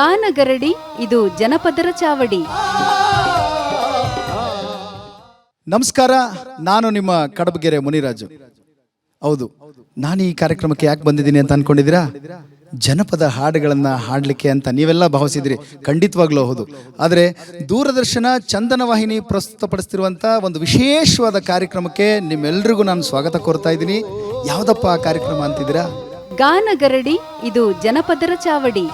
ಗಾನಗರಡಿ ಇದು ಜನಪದರ ಚಾವಡಿ. ನಮಸ್ಕಾರ ನಾನು ನಿಮ್ಮ ಕಡಬಗೆರೆ ಮುನಿರಾಜು. ಹೌದು ನಾನು ಈ ಕಾರ್ಯಕ್ರಮಕ್ಕೆ ಯಾಕೆ ಬಂದಿದ್ದೀನಿ ಅಂತ ಅನ್ಕೊಂಡಿದ್ದೀರಾ? ಜನಪದ ಹಾಡುಗಳನ್ನ ಹಾಡಲಿಕ್ಕೆ ಅಂತ ನೀವೆಲ್ಲ ಭಾವಿಸಿದ್ರಿ ಖಂಡಿತವಾಗ್ಲೂ ಹೌದು. ಆದರೆ ದೂರದರ್ಶನ ಚಂದನ ವಾಹಿನಿ ಪ್ರಸ್ತುತಪಡಿಸ್ತಿರುವಂಥ ಒಂದು ವಿಶೇಷವಾದ ಕಾರ್ಯಕ್ರಮಕ್ಕೆ ನಿಮ್ಮೆಲ್ರಿಗೂ ನಾನು ಸ್ವಾಗತ ಕೋರ್ತಾ ಇದ್ದೀನಿ. ಯಾವುದಪ್ಪ ಆ ಕಾರ್ಯಕ್ರಮ ಅಂತಿದ್ದೀರಾ? ಗಾನಗರಡಿ ಇದು ಜನಪದರ ಚಾವಡಿ.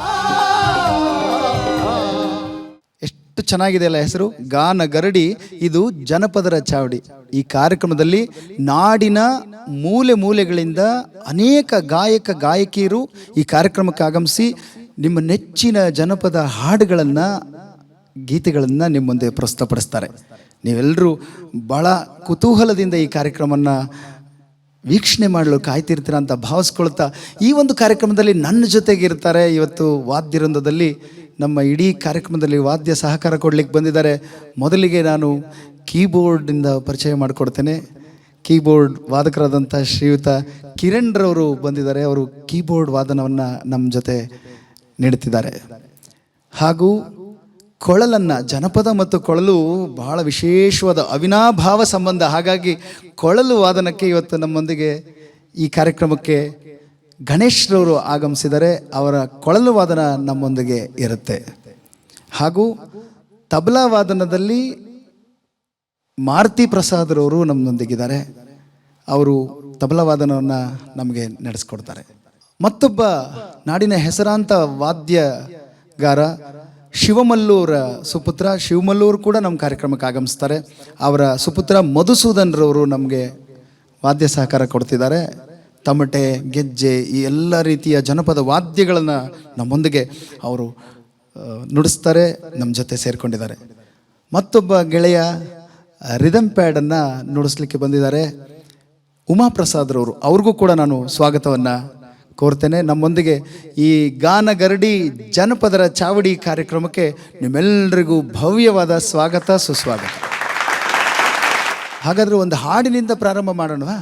ಎಷ್ಟು ಚೆನ್ನಾಗಿದೆ ಅಲ್ಲ ಹೆಸರು? ಗಾನ ಗರಡಿ, ಇದು ಜನಪದರ ಚಾವಡಿ. ಈ ಕಾರ್ಯಕ್ರಮದಲ್ಲಿ ನಾಡಿನ ಮೂಲೆ ಮೂಲೆಗಳಿಂದ ಅನೇಕ ಗಾಯಕ, ಗಾಯಕಿಯರು ಈ ಕಾರ್ಯಕ್ರಮಕ್ಕೆ ಆಗಮಿಸಿ ನಿಮ್ಮ ನೆಚ್ಚಿನ ಜನಪದ ಹಾಡುಗಳನ್ನು, ಗೀತೆಗಳನ್ನು ನಿಮ್ಮ ಮುಂದೆ ಪ್ರಸ್ತುತಪಡಿಸ್ತಾರೆ. ನೀವೆಲ್ಲರೂ ಭಾಳ ಕುತೂಹಲದಿಂದ ಈ ಕಾರ್ಯಕ್ರಮವನ್ನು ವೀಕ್ಷಣೆ ಮಾಡಲು ಕಾಯ್ತಿರ್ತೀರ ಅಂತ ಭಾವಿಸ್ಕೊಳ್ತಾ ಈ ಒಂದು ಕಾರ್ಯಕ್ರಮದಲ್ಲಿ ನನ್ನ ಜೊತೆಗೆ ಇರ್ತಾರೆ. ಇವತ್ತು ವಾದ್ಯವೃಂದದಲ್ಲಿ ನಮ್ಮ ಇಡೀ ಕಾರ್ಯಕ್ರಮದಲ್ಲಿ ವಾದ್ಯ ಸಹಕಾರ ಕೊಡಲಿಕ್ಕೆ ಬಂದಿದ್ದಾರೆ. ಮೊದಲಿಗೆ ನಾನು ಕೀಬೋರ್ಡಿಂದ ಪರಿಚಯ ಮಾಡಿಕೊಡ್ತೇನೆ. ಕೀಬೋರ್ಡ್ ವಾದಕರಾದಂಥ ಶ್ರೀಯುತ ಕಿರಣ್ರವರು ಬಂದಿದ್ದಾರೆ. ಅವರು ಕೀಬೋರ್ಡ್ ವಾದನವನ್ನು ನಮ್ಮ ಜೊತೆ ನೀಡುತ್ತಿದ್ದಾರೆ. ಹಾಗೂ ಕೊಳಲನ್ನ ಜನಪದ ಮತ್ತು ಕೊಳಲು ಬಹಳ ವಿಶೇಷವಾದ ಅವಿನಾಭಾವ ಸಂಬಂಧ. ಹಾಗಾಗಿ ಕೊಳಲು ವಾದನಕ್ಕೆ ಇವತ್ತು ನಮ್ಮೊಂದಿಗೆ ಈ ಕಾರ್ಯಕ್ರಮಕ್ಕೆ ಗಣೇಶ್ರವರು ಆಗಮಿಸಿದರೆ ಅವರ ಕೊಳಲು ವಾದನ ನಮ್ಮೊಂದಿಗೆ ಇರುತ್ತೆ. ಹಾಗೂ ತಬಲಾ ವಾದನದಲ್ಲಿ ಮಾರುತಿ ಪ್ರಸಾದ್ರವರು ನಮ್ಮೊಂದಿಗಿದ್ದಾರೆ. ಅವರು ತಬಲಾ ವಾದನವನ್ನು ನಮಗೆ ನಡೆಸ್ಕೊಡ್ತಾರೆ. ಮತ್ತೊಬ್ಬ ನಾಡಿನ ಹೆಸರಾಂತ ವಾದ್ಯಗಾರ ಶಿವಮಲ್ಲೂರ ಸುಪುತ್ರ, ಶಿವಮಲ್ಲೂರು ಕೂಡ ನಮ್ಮ ಕಾರ್ಯಕ್ರಮಕ್ಕೆ ಆಗಮಿಸ್ತಾರೆ. ಅವರ ಸುಪುತ್ರ ಮಧುಸೂದನ್ರವರು ನಮಗೆ ವಾದ್ಯ ಸಹಕಾರ ಕೊಡ್ತಿದ್ದಾರೆ. ತಮಟೆ, ಗೆಜ್ಜೆ ಈ ಎಲ್ಲ ರೀತಿಯ ಜನಪದ ವಾದ್ಯಗಳನ್ನು ನಮ್ಮೊಂದಿಗೆ ಅವರು ನುಡಿಸ್ತಾರೆ ನಮ್ಮ ಜೊತೆ ಸೇರಿಕೊಂಡಿದ್ದಾರೆ. ಮತ್ತೊಬ್ಬ ಗೆಳೆಯ ರಿದಮ್ ಪ್ಯಾಡನ್ನು ನುಡಿಸ್ಲಿಕ್ಕೆ ಬಂದಿದ್ದಾರೆ. ಉಮಾಪ್ರಸಾದ್ರವರು ಅವ್ರಿಗೂ ಕೂಡ ನಾನು ಸ್ವಾಗತವನ್ನು ಕೋರ್ತೇನೆ. ನಮ್ಮೊಂದಿಗೆ ಈ ಗಾನ ಗರಡಿ ಜನಪದರ ಚಾವಡಿ ಕಾರ್ಯಕ್ರಮಕ್ಕೆ ನಿಮ್ಮೆಲ್ಲರಿಗೂ ಭವ್ಯವಾದ ಸ್ವಾಗತ, ಸುಸ್ವಾಗತ. ಹಾಗಾದರೆ ಒಂದು ಹಾಡಿನಿಂದ ಪ್ರಾರಂಭ ಮಾಡೋಣವಾ?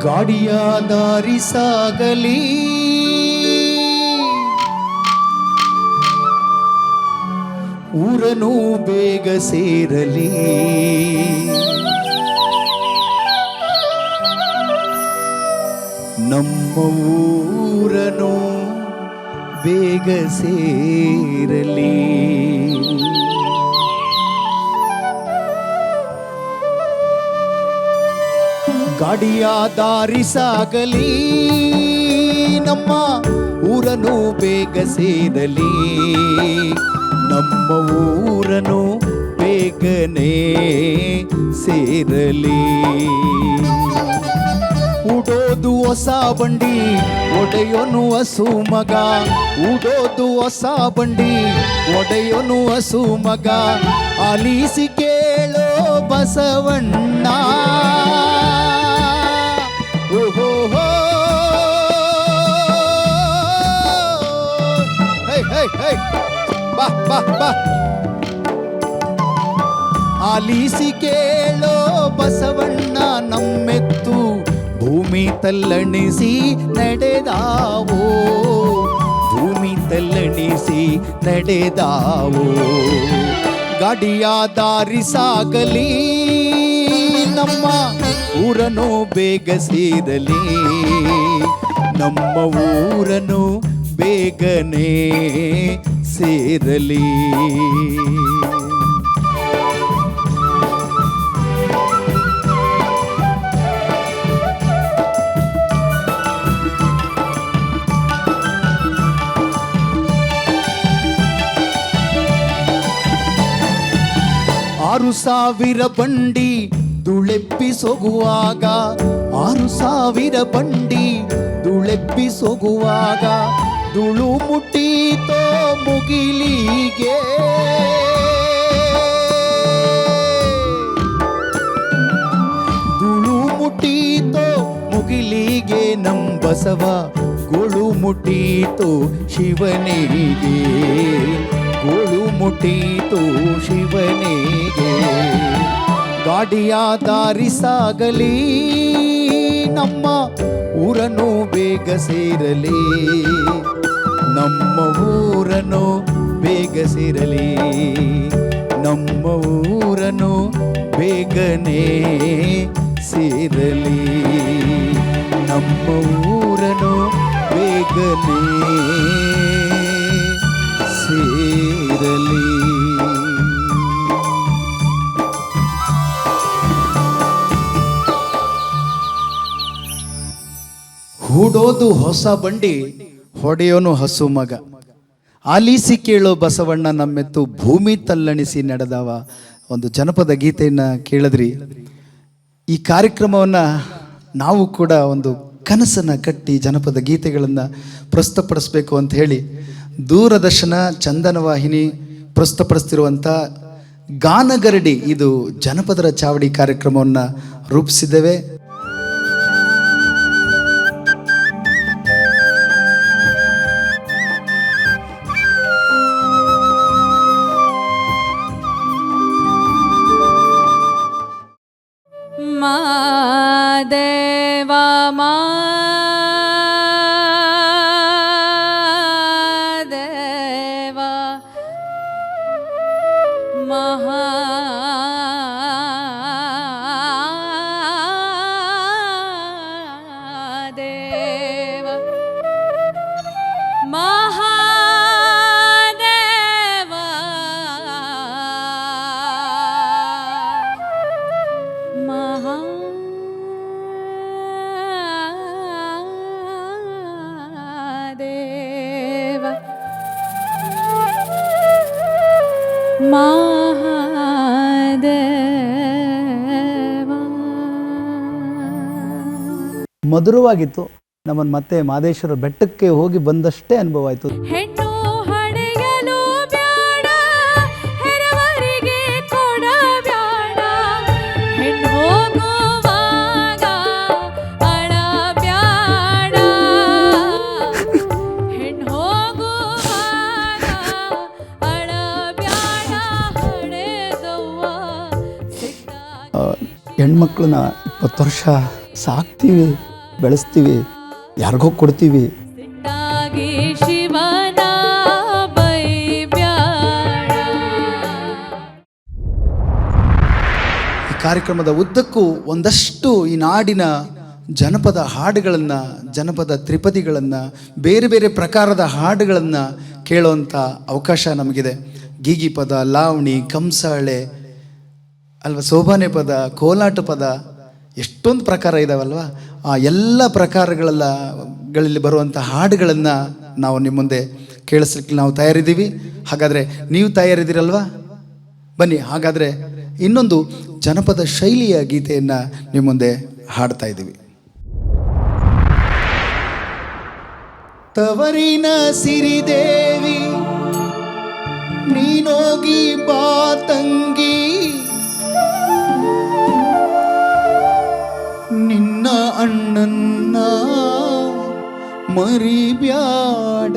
ಗಾಡಿಯ ದಾರಿ ಸಾಗಲಿ. ಊರನು ಬೇಗ ಸೇರಲಿ. ನಮ್ಮ ಊರನು ಬೇಗ ಸೇರಲಿ. ಗಾಡಿಯ ದಾರಿ ಸಾಗಲಿ, ನಮ್ಮ ಊರನು ಬೇಗ ಸೇರಲಿ. ನಮ್ಮ ಊರನು ಬೇಗನೆ ಸೇರಲಿ. ಉಡೋದು ಹೊಸ ಬಂಡಿ, ಒಡೆಯೋನು ಹಸು ಮಗ. ಉಡೋದು ಹೊಸ ಬಂಡಿ, ಒಡೆಯೋನು ಹಸು ಮಗ. ಆಲಿಸಿ ಕೇಳೋ ಬಸವಣ್ಣ. ಬಾ ಬಾ ಬಾ. ಆಲಿಸಿ ಕೇಳೋ ಬಸವಣ್ಣ ನಮ್ಮೆತ್ತು, ಭೂಮಿ ತಲ್ಲಣಿಸಿ ನಡೆದಾವೋ? ಭೂಮಿ ತಲ್ಲಣಿಸಿ ನಡೆದಾವೋ? ಗಾಡಿಯ ದಾರಿ ಸಾಗಲಿ, ನಮ್ಮ ಊರನು ಬೇಗ ಸೇರಲಿ. ನಮ್ಮ ಊರನು ಬೇಗನೆ ಸೇರಲಿ. ಆರು ಸಾವಿರ ಬಂಡಿ ದುಳೆಪ್ಪಿಸೊಗುವಾಗ ಆರು ಸಾವಿರ ಬಂಡಿ ಧೂಳೆಪ್ಪಿಸೊಗುವಾಗ ಧೂಳು ಮುಟ್ಟೀತೋ ಮುಗಿಲಿಗೆ. ದುಳು ಮುಟ್ಟೀತೋ ಮುಗಿಲಿಗೆ ನಂಬಸವ ಗೋಳು ಮುಟ್ಟೀತೋ ಶಿವನಿಗೆ. ಗೋಳು ಮುಟ್ಟೀತೋ ಶಿವನಿಗೆ. ಗಾಡಿಯ ದಾರಿ ಸಾಗಲಿ ನಮ್ಮ ಊರನ್ನು ಬೇಗ ಸೇರಲಿ. ನಮ್ಮ ಊರನು ಬೇಗ ಸೇರಲಿ. ನಮ್ಮ ಊರನು ಬೇಗನೆ ಸೇರಲಿ. ನಮ್ಮ ಊರನು ಬೇಗನೆ ಸೇರಲಿ. ಹೂಡೋದು ಹೊಸ ಬಂಡಿ, ಹೊಡೆಯೋನು ಹಸು ಮಗ. ಆಲಿಸಿ ಕೇಳೋ ಬಸವಣ್ಣ ನಮ್ಮೆತ್ತು ಭೂಮಿ ತಲ್ಲಣಿಸಿ ನಡೆದವ. ಒಂದು ಜನಪದ ಗೀತೆಯನ್ನು ಕೇಳಿದ್ರಿ. ಈ ಕಾರ್ಯಕ್ರಮವನ್ನು ನಾವು ಕೂಡ ಒಂದು ಕನಸನ್ನು ಕಟ್ಟಿ ಜನಪದ ಗೀತೆಗಳನ್ನು ಪ್ರಸ್ತುತಪಡಿಸ್ಬೇಕು ಅಂತ ಹೇಳಿ ದೂರದರ್ಶನ ಚಂದನ ವಾಹಿನಿ ಪ್ರಸ್ತುತಪಡಿಸ್ತಿರುವಂಥ ಗಾನಗರಡಿ ಇದು ಜನಪದರ ಚಾವಡಿ ಕಾರ್ಯಕ್ರಮವನ್ನು ರೂಪಿಸಿದ್ದೇವೆ. ಮಧುರವಾಗಿತ್ತು. ನಮ್ಮನ್ನು ಮತ್ತೆ ಮಾದೇಶ್ವರ ಬೆಟ್ಟಕ್ಕೆ ಹೋಗಿ ಬಂದಷ್ಟೇ ಅನುಭವ ಆಯಿತು. ಹೆಣ್ಮಕ್ಳನ್ನ ಇಪ್ಪತ್ತು ವರ್ಷ ಸಾಕ್ತೀವಿ. ಬೆಳೆಸ್ತೀವಿ ಯಾರಿಗೋ ಕೊಡ್ತೀವಿ. ಈ ಕಾರ್ಯಕ್ರಮದ ಉದ್ದಕ್ಕೂ ಒಂದಷ್ಟು ಈ ನಾಡಿನ ಜನಪದ ಹಾಡುಗಳನ್ನು ಜನಪದ ತ್ರಿಪದಿಗಳನ್ನು ಬೇರೆ ಬೇರೆ ಪ್ರಕಾರದ ಹಾಡುಗಳನ್ನು ಕೇಳುವಂಥ ಅವಕಾಶ ನಮಗಿದೆ. ಗೀಗಿ ಪದ ಲಾವಣಿ ಕಂಸಾಳೆ ಅಲ್ವಾ ಸೋಬಾನೆ ಪದ ಕೋಲಾಟ ಪದ ಎಷ್ಟೊಂದು ಪ್ರಕಾರ ಇದಾವಲ್ವ? ಆ ಎಲ್ಲ ಪ್ರಕಾರಗಳೆಲ್ಲ ಗಳಲ್ಲಿ ಬರುವಂಥ ಹಾಡುಗಳನ್ನು ನಾವು ನಿಮ್ಮ ಮುಂದೆ ಕೇಳಿಸ್ಲಿಕ್ಕೆ ನಾವು ತಯಾರಿದ್ದೀವಿ. ಹಾಗಾದರೆ ನೀವು ತಯಾರಿದ್ದೀರಲ್ವಾ? ಬನ್ನಿ, ಹಾಗಾದರೆ ಇನ್ನೊಂದು ಜನಪದ ಶೈಲಿಯ ಗೀತೆಯನ್ನು ನಿಮ್ಮ ಮುಂದೆ ಹಾಡ್ತಾ ಇದ್ದೀವಿ. ತವರಿನ ಸಿರಿದೇವಿ ನೀನೋಗಿ ಬಾ ತಂಗಿ. ಅಣ್ಣನ್ನ ಮರಿಬ್ಯಾಡ.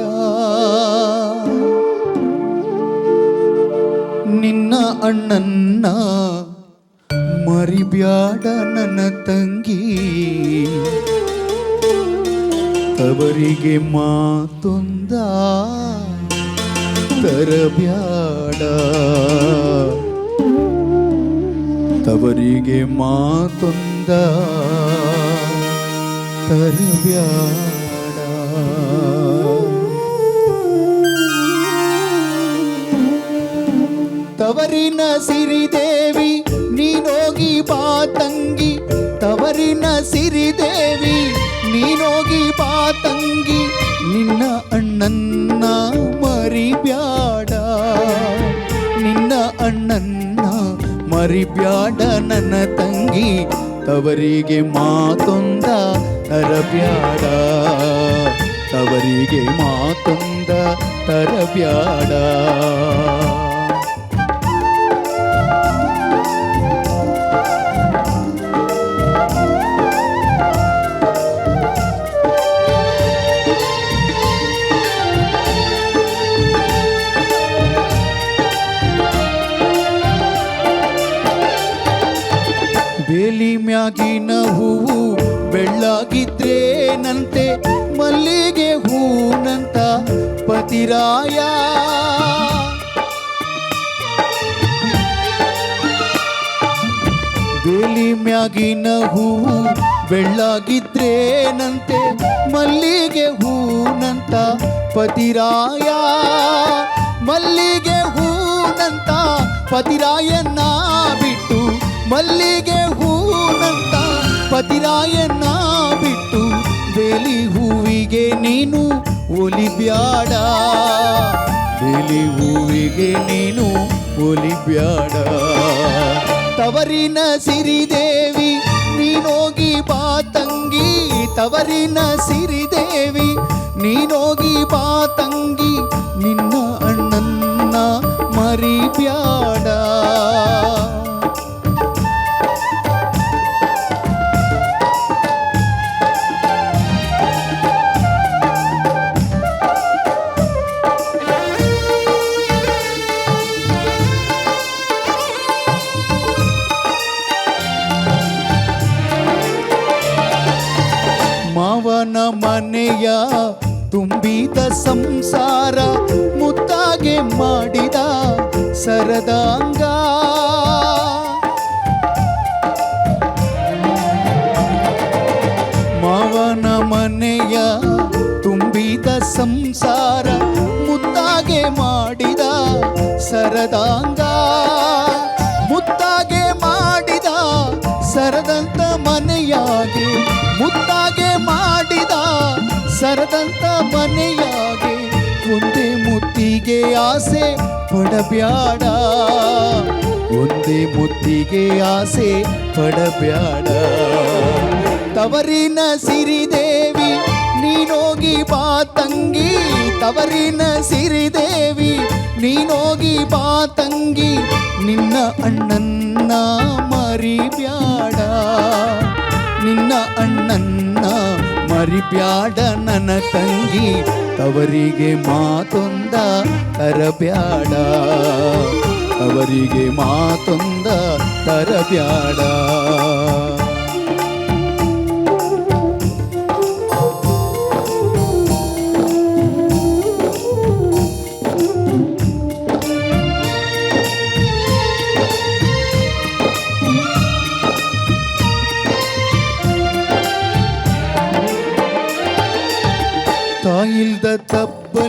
ನಿನ್ನ ಅಣ್ಣನ್ನ ಮರಿಬ್ಯಾಡ ನನ್ನ ತಂಗಿ. ತವರಿಗೆ ಮಾತೊಂದ ತರಬ್ಯಾಡ. ತವರಿಗೆ ಮಾತೊಂದ ತರಬ್ಯಾಡ. ತವರಿನ ಸಿರಿದೇವಿ ನೀನೋಗಿ ಬಾ ತಂಗಿ. ತವರಿನ ಸಿರಿದೇವಿ ನೀನೋಗಿ ಬಾ ತಂಗಿ. ನಿನ್ನ ಅಣ್ಣನ್ನ ಮರಿಬ್ಯಾಡ. ನಿನ್ನ ಅಣ್ಣನ್ನ ಮರಿಬ್ಯಾಡ ನನ್ನ ತಂಗಿ. ತವರಿಗೆ ಮಾತೊಂದ ತರಬ್ಯಾಡ ತವರಿಗೆ ಮಾತೊಂದ ತರಬ್ಯಾಡ ಬೇಲಿ ಮ್ಯಾಗಿನ ಹೂವು ಬೆಳ್ಳಾಗಿದ್ರೇನಂತೆ ಮಲ್ಲಿಗೆ ಹೂನಂತ ಪತಿರಾಯ. ಬೇಲಿ ಮ್ಯಾಗಿನ ಹೂವು ಬೆಳ್ಳಾಗಿದ್ರೇನಂತೆ ಮಲ್ಲಿಗೆ ಹೂನಂತ ಪತಿರಾಯ. ಮಲ್ಲಿಗೆ ಹೂನಂತ ಪತಿರಾಯನ್ನ ಬಿಟ್ಟು ಮಲ್ಲಿಗೆ ಹೂನಂತ ಪತಿರಾಯನ್ನ ಬಿಟ್ಟು ಬೇಲಿ ಹೂವಿಗೆ ನೀನು ಒಲಿಬ್ಯಾಡ ಬೇಲಿ ಹೂವಿಗೆ ನೀನು ಒಲಿಬ್ಯಾಡ ತವರಿನ ಸಿರಿದೇವಿ, ನೀನೋಗಿ ಬಾ ತಂಗಿ. ತವರಿನ ಸಿರಿದೇವಿ, ನೀನೋಗಿ ಬಾ ತಂಗಿ. ನಿನ್ನ ಅಣ್ಣನ್ನ ಮರಿಬ್ಯಾಡ. ಸರದಂತ ಮನೆಯಾಗಿ ಒಂದೇ ಮುತ್ತಿಗೆ ಆಸೆ ಪಡಬ್ಯಾಡ. ಒಂದೇ ಮುತ್ತಿಗೆ ಆಸೆ ಪಡಬ್ಯಾಡ. ತವರಿನ ಸಿರಿದೇವಿ ನೀನೋಗಿ ಬಾ ತಂಗಿ. ತವರಿನ ಸಿರಿದೇವಿ ನೀನೋಗಿ ಬಾ ತಂಗಿ. ನಿನ್ನ ಅಣ್ಣನ್ನ ಮರಿಬ್ಯಾಡ. ನಿನ್ನ ಅಣ್ಣನ್ನ ಮರಿಬ್ಯಾಡ ನನ್ನ ತಂಗಿ ತವರಿಗೆ ಮಾತೊಂದ ತರಬ್ಯಾಡ ಅವರಿಗೆ ಮಾತೊಂದ ತರಬ್ಯಾಡ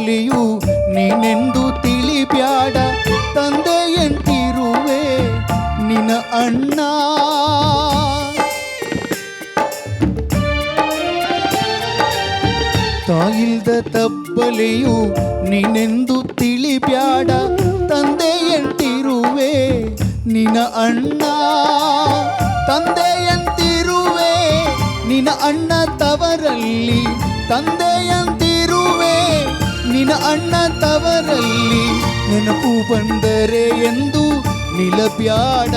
ತಪ್ಪಲಿಯು ನೀನೆಂದು ತಿಳಿಬ್ಯಾಡ. ತಂದೆ ಎಂತಿರುವೆ ನಿನ್ನ ಅಣ್ಣ. ತಾಯಿಲ್ದ ತಬ್ಬಲೆಯು ನೀನೆಂದು ತಿಳಿಬ್ಯಾಡ. ತಂದೆ ಎಂತಿರುವೆ ನಿನ ಅಣ್ಣ. ತಂದೆ ಎಂತಿರುವೆ ನಿನ್ನ ಅಣ್ಣ ತವರಲ್ಲಿ. ತಂದೆಯಂತಿರುವೆ ನಿನ ಅಣ್ಣ ತವರಲ್ಲಿ ನೆನಪು ಬಂದರೆ ಎಂದು ನಿಲಬ್ಯಾಡ.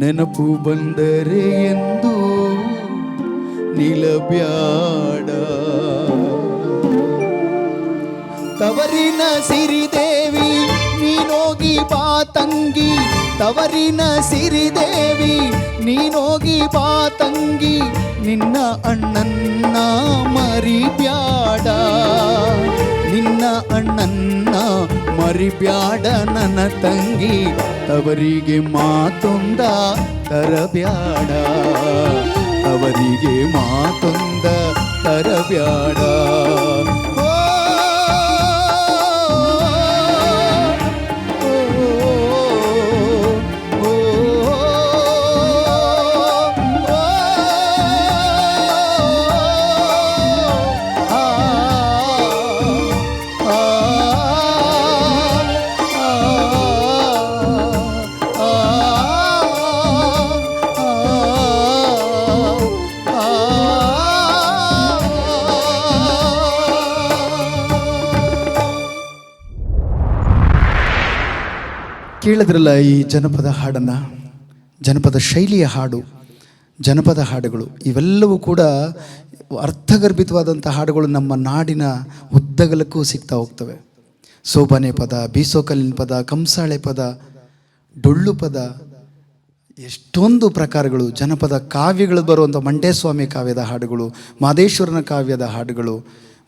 ನೆನಪು ಬಂದರೆ ಎಂದು ನಿಲಬ್ಯಾಡ. ತವರಿನ ಸಿರಿದೇವಿ, ನೀನೋಗಿ ಬಾ ತಂಗಿ ತವರಿನ ಸಿರಿದೇವಿ, ನೀನೋಗಿ ಬಾ ತಂಗಿ, ನಿನ್ನ ಅಣ್ಣನ್ನ ಮರಿಬ್ಯಾಡ. ನಿನ್ನ ಅಣ್ಣನ್ನ ಮರಿಬ್ಯಾಡ ನನ್ನ ತಂಗಿ, ತವರಿಗೆ ಮಾತೊಂದ ತರಬ್ಯಾಡ. ಅವರಿಗೆ ಮಾತೊಂದ ತರಬ್ಯಾಡ. ಕೇಳಿದ್ರಲ್ಲ ಈ ಜನಪದ ಹಾಡನ್ನು, ಜನಪದ ಶೈಲಿಯ ಹಾಡು, ಜನಪದ ಹಾಡುಗಳು. ಇವೆಲ್ಲವೂ ಕೂಡ ಅರ್ಥಗರ್ಭಿತವಾದಂಥ ಹಾಡುಗಳು ನಮ್ಮ ನಾಡಿನ ಉದ್ದಗಲಕ್ಕೂ ಸಿಗ್ತಾ ಹೋಗ್ತವೆ. ಸೋಬಾನೆ ಪದ, ಬೀಸೋಕಲ್ಲಿನ ಪದ, ಕಂಸಾಳೆ ಪದ, ಡೊಳ್ಳು ಪದ, ಎಷ್ಟೊಂದು ಪ್ರಕಾರಗಳು, ಜನಪದ ಕಾವ್ಯಗಳು ಬರುವಂಥ ಮಂಟೇಸ್ವಾಮಿ ಕಾವ್ಯದ ಹಾಡುಗಳು, ಮಾದೇಶ್ವರನ ಕಾವ್ಯದ ಹಾಡುಗಳು,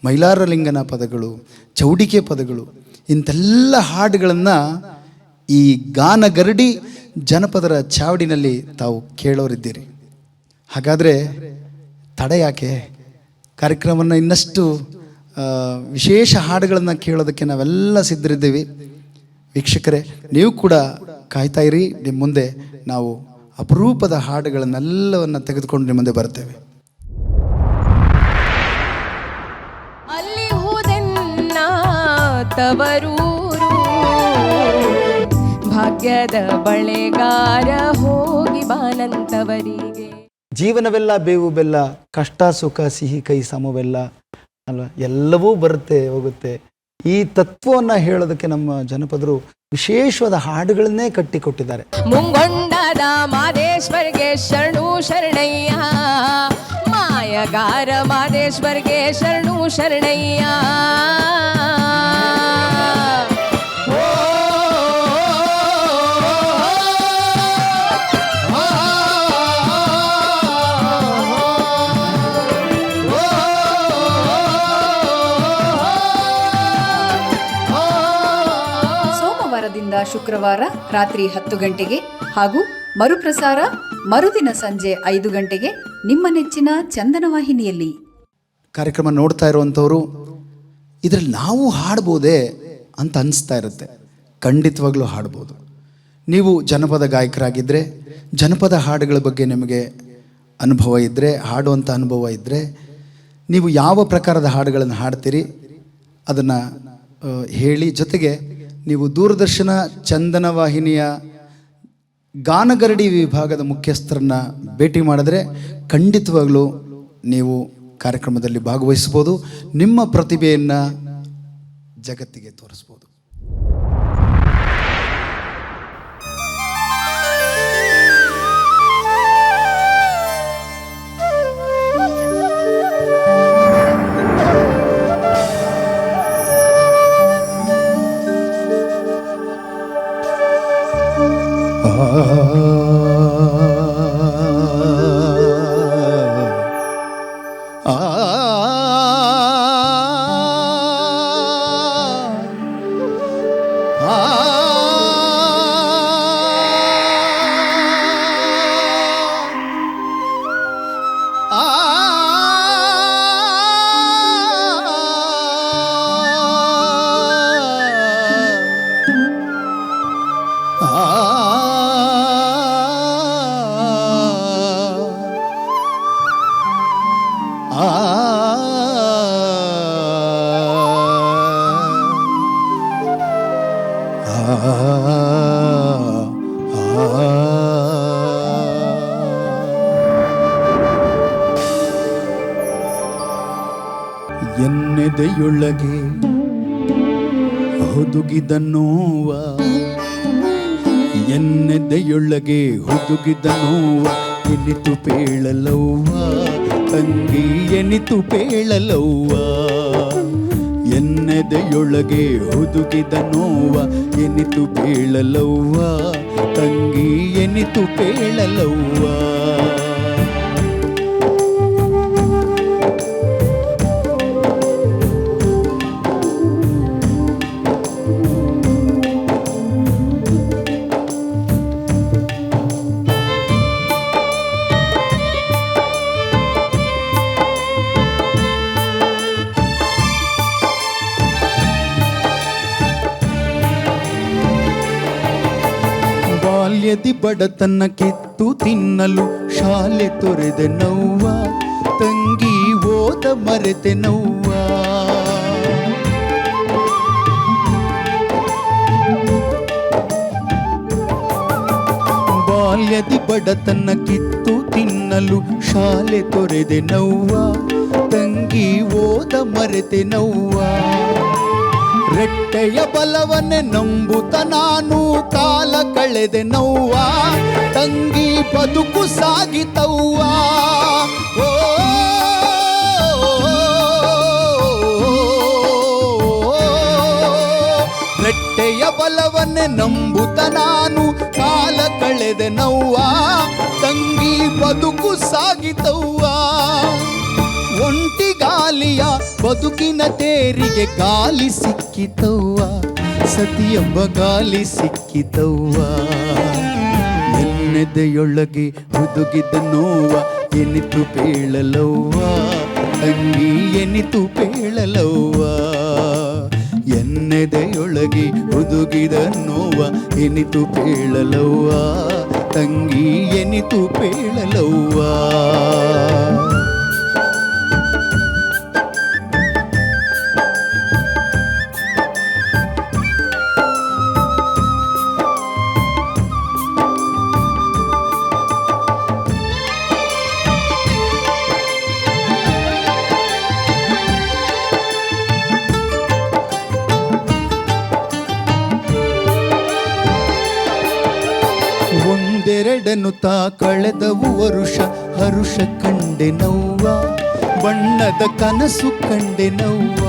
ಮೈಲಾರಲಿಂಗನ ಪದಗಳು, ಚೌಡಿಕೆ ಪದಗಳು, ಇಂಥೆಲ್ಲ ಹಾಡುಗಳನ್ನು ಈ ಗಾನಗರಡಿ ಜನಪದರ ಚಾವಡಿನಲ್ಲಿ ತಾವು ಕೇಳೋರಿದ್ದೀರಿ. ಹಾಗಾದರೆ ತಡ ಯಾಕೆ? ಕಾರ್ಯಕ್ರಮವನ್ನು ಇನ್ನಷ್ಟು ವಿಶೇಷ ಹಾಡುಗಳನ್ನು ಕೇಳೋದಕ್ಕೆ ನಾವೆಲ್ಲ ಸಿದ್ಧರಿದ್ದೀವಿ. ವೀಕ್ಷಕರೇ, ನೀವು ಕೂಡ ಕಾಯ್ತಾ ಇರಿ. ನಿಮ್ಮ ಮುಂದೆ ನಾವು ಅಪರೂಪದ ಹಾಡುಗಳನ್ನೆಲ್ಲವನ್ನು ತೆಗೆದುಕೊಂಡು ನಿಮ್ಮ ಮುಂದೆ ಬರ್ತೇವೆ ತವರೂರು. ಭಾಗ್ಯದ ಬಳೆಗಾರ ಹೋಗಿ ಬಾನಂತವರಿಗೆ ಜೀವನವೆಲ್ಲ ಬೇವು ಬೆಲ್ಲ ಕಷ್ಟ ಸುಖ ಸಿಹಿ ಕೈ ಸಮವೆಲ್ಲ ಅಲ್ವಾ? ಎಲ್ಲವೂ ಬರುತ್ತೆ ಹೋಗುತ್ತೆ. ಈ ತತ್ವವನ್ನು ಹೇಳೋದಕ್ಕೆ ನಮ್ಮ ಜನಪದರು ವಿಶೇಷವಾದ ಹಾಡುಗಳನ್ನೇ ಕಟ್ಟಿಕೊಟ್ಟಿದ್ದಾರೆ. ಮುಂಗೊಂಡದ ಮಾದೇಶ್ವರ್ಗೆ ಶರಣು ಶರಣಯ್ಯ. ಮಾಯಗಾರ ಮಾದೇಶ್ವರ್ಗೆ ಶರಣು ಶರಣಯ್ಯ. ಸೋಮವಾರದಿಂದ ಶುಕ್ರವಾರ ರಾತ್ರಿ ಹತ್ತು ಗಂಟೆಗೆ ಹಾಗೂ ಮರುಪ್ರಸಾರ ಮರುದಿನ ಸಂಜೆ ಐದು ಗಂಟೆಗೆ ನಿಮ್ಮ ನೆಚ್ಚಿನ ಚಂದನ ವಾಹಿನಿಯಲ್ಲಿ. ಕಾರ್ಯಕ್ರಮ ನೋಡ್ತಾ ಇರುವಂಥವರು, ಇದರಲ್ಲಿ ನಾವು ಹಾಡ್ಬೋದೇ ಅಂತ ಅನಿಸ್ತಾ ಇರುತ್ತೆ. ಖಂಡಿತವಾಗ್ಲೂ ಹಾಡ್ಬೋದು. ನೀವು ಜನಪದ ಗಾಯಕರಾಗಿದ್ದರೆ ಜನಪದ ಹಾಡುಗಳ ಬಗ್ಗೆ ನಿಮಗೆ ಅನುಭವ ಇದ್ದರೆ ಹಾಡುವಂಥ ಅನುಭವ ಇದ್ದರೆ ನೀವು ಯಾವ ಪ್ರಕಾರದ ಹಾಡುಗಳನ್ನು ಹಾಡ್ತೀರಿ, ಅದನ್ನು ಹೇಳಿ, ಜೊತೆಗೆ ನೀವು ದೂರದರ್ಶನ ಚಂದನ ವಾಹಿನಿಯ ಗಾನಗರಡಿ ವಿಭಾಗದ ಮುಖ್ಯಸ್ಥರನ್ನ ಭೇಟಿ ಮಾಡಿದ್ರೆ ಖಂಡಿತವಾಗಲೂ ನೀವು ಕಾರ್ಯಕ್ರಮದಲ್ಲಿ ಭಾಗವಹಿಸ್ಬೋದು ನಿಮ್ಮ ಪ್ರತಿಭೆಯನ್ನು ಜಗತ್ತಿಗೆ ತೋರಿಸ್ಬೋದು ಎನ್ನೆದೆಯೊಳಗೆ ಹುದುಗಿದ ನೋವ ಎನ್ನೆದೆಯೊಳಗೆ ಹುದುಗಿದ ನೋವ ಎನಿತು ಪೇಳಲವ್ವ. ತಂಗಿ ಎನಿತು ಪೇಳಲವ್ವ. ಎನ್ನೆದೆಯೊಳಗೆ ಹುದುಗಿದ ನೋವ ಎನಿತು ಪೇಳಲವ್ವ. ತಂಗಿ ಎನಿತು ಪೇಳಲವ್ವ. ಬಡತನ ಕಿತ್ತು ತಿನ್ನಲು ಶಾಲೆ ತೊರೆದೆ ನವ್ವ, ತಂಗಿ ಓದ ಮರೆತೆ ನವ್ವ. ಬಾಲ್ಯದಿ ಬಡತನ ಕಿತ್ತು ತಿನ್ನಲು ಶಾಲೆ ತೊರೆದೆ ನವ್ವ, ತಂಗಿ ಓದ ಮರೆತೆ ನವ್ವ. ರೆಟ್ಟೆಯ ಬಲವನ್ನೇ ನಂಬುತ್ತ ನಾನು ಕಾಲ ಕಳೆದೆ ನೋವ ತಂಗಿ ಬದುಕು ಸಾಗಿತವ್ವ ರೆಟ್ಟೆಯ ಬಲವನ್ನೇ ನಂಬುತ್ತ ನಾನು ಕಾಲ ಕಳೆದೆ ನೋವ ತಂಗಿ ಬದುಕು ಸಾಗಿತವ್ವ ಒಂಟಿ ಗಾಲಿಯ ಬದುಕಿನ ತೇರಿಗೆ ಗಾಲಿ ಸಿಕ್ಕಿತವ್ವ ಸತಿಯೆಂಬ ಗಾಲಿ ಸಿಕ್ಕಿತವ್ವ. ಎನ್ನೆದೆಯೊಳಗೆ ಹುದುಗಿದ ನೋವ ಎನಿತು ಪೇಳಲವ್ವ ತಂಗಿ ಎನಿತು ಪೇಳಲವ್ವ ಎನ್ನೆದೆಯೊಳಗೆ ಹುದುಗಿದ ನೋವ ಎನಿತು ಪೇಳಲವ್ವ ತಂಗಿ ಎನಿತು ಪೇಳಲವ್ವ ಕಳೆದವು ವರುಷ, ಹರುಷ ಕಂಡೆ ನೋವ ಬಣ್ಣದ ಕನಸು ಕಂಡೆ ನೋವ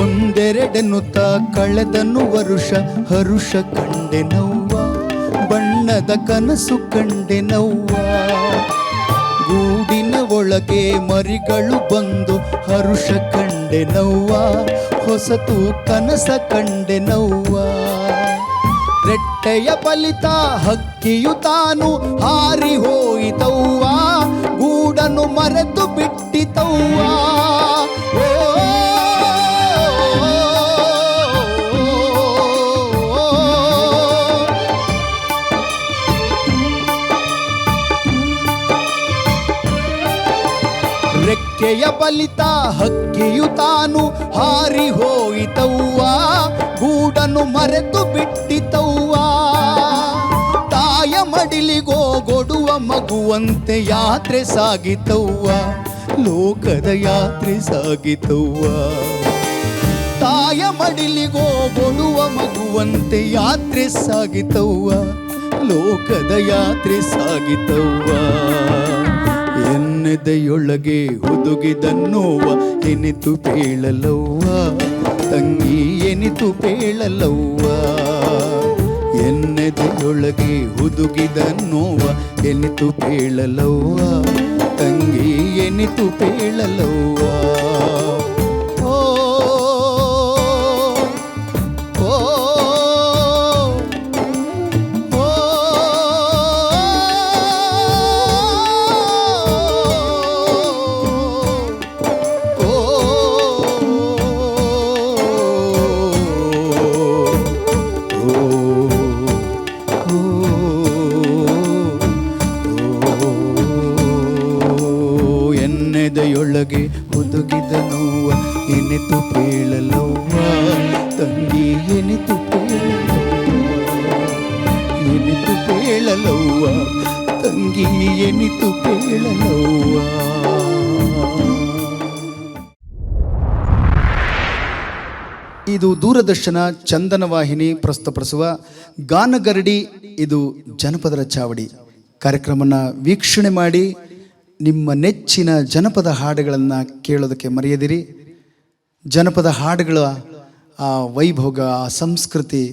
ಒಂದೆರಡನು ತ ಕಳೆದನು ವರುಷ, ಹರುಷ ಕಂಡೆ ನೋವ ಬಣ್ಣದ ಕನಸು ಕಂಡೆ ನೋವ ಗೂಡಿನ ಒಳಗೆ ಮರಿಗಳು ಬಂದು ಹರುಷ ಕಂಡೆ ನೋವ ಹೊಸತು ಕನಸ ಕಂಡೆ ನೋವ ರೆಟ್ಟೆಯ ಫಲಿತ ಹಕ್ಕಿಯು ತಾನು ಹಾರಿ ಹೋಯಿತವ್ವ ಗೂಡನು ಮರೆತು ಬಿಟ್ಟಿತವ್ವ. ರೆಕ್ಕೆಯ ಬಲಿತ ಹಕ್ಕಿಯು ತಾನು ಹಾರಿ ಹೋಯಿತವ್ವ. ಗೂಡನು ಮರೆತು ಬಿಟ್ಟಿತವ್ವ. ತಾಯ ಮಡಿಲಿಗೋಗೊಡುವ ಮಗುವಂತೆ ಯಾತ್ರೆ ಸಾಗಿತವ್ವ. ಲೋಕದ ಯಾತ್ರೆ ಸಾಗಿತವ್ವ. ತಾಯ ಮಡಿಲಿಗೋಗೊಡುವ ಮಗುವಂತೆ ಯಾತ್ರೆ ಸಾಗಿತವ್ವ. ಲೋಕದ ಯಾತ್ರೆ ಸಾಗಿತವ್ವ. ಎನ್ನೆದೆಯೊಳಗೆ ಹುದುಗಿದ ನೋವ ಎನಿತು ಪೇಳಲವ್ವ ತಂಗಿ ಎನಿತು ಪೇಳಲವ್ವ ಎನ್ನೆದೆಯೊಳಗೆ ಹುದುಗಿದ ನೋವ ಎನಿತು ಪೇಳಲವ್ವ ತಂಗಿ ಎನಿತು ಪೇಳಲವ್ವ ಇದು ದೂರದರ್ಶನ ಚಂದನ ವಾಹಿನಿ ಪ್ರಸ್ತುತಪಡಿಸುವ ಗಾನಗರಡಿ, ಇದು ಜನಪದರ ಚಾವಡಿ. ಕಾರ್ಯಕ್ರಮನ ವೀಕ್ಷಣೆ ಮಾಡಿ ನಿಮ್ಮ ನೆಚ್ಚಿನ ಜನಪದ ಹಾಡುಗಳನ್ನು ಕೇಳೋದಕ್ಕೆ ಮರೆಯದಿರಿ. ಜನಪದ ಹಾಡುಗಳ ಆ ವೈಭೋಗ, ಆ ಸಂಸ್ಕೃತಿ,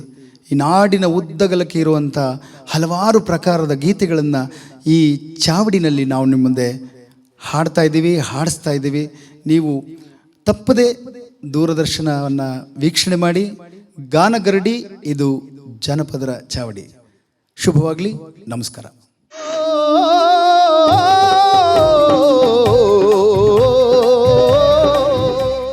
ಈ ನಾಡಿನ ಉದ್ದಗಲಕ್ಕೆ ಇರುವಂಥ ಹಲವಾರು ಪ್ರಕಾರದ ಗೀತೆಗಳನ್ನು ಈ ಚಾವಡಿನಲ್ಲಿ ನಾವು ನಿಮ್ಮ ಮುಂದೆ ಹಾಡ್ತಾ ಇದ್ದೀವಿ, ಹಾಡಿಸ್ತಾ ಇದ್ದೀವಿ. ನೀವು ತಪ್ಪದೆ ದೂರದರ್ಶನವನ್ನು ವೀಕ್ಷಣೆ ಮಾಡಿ ಗಾನಗರಡಿ ಇದು ಜನಪದರ ಚಾವಡಿ. ಶುಭವಾಗಲಿ ನಮಸ್ಕಾರ.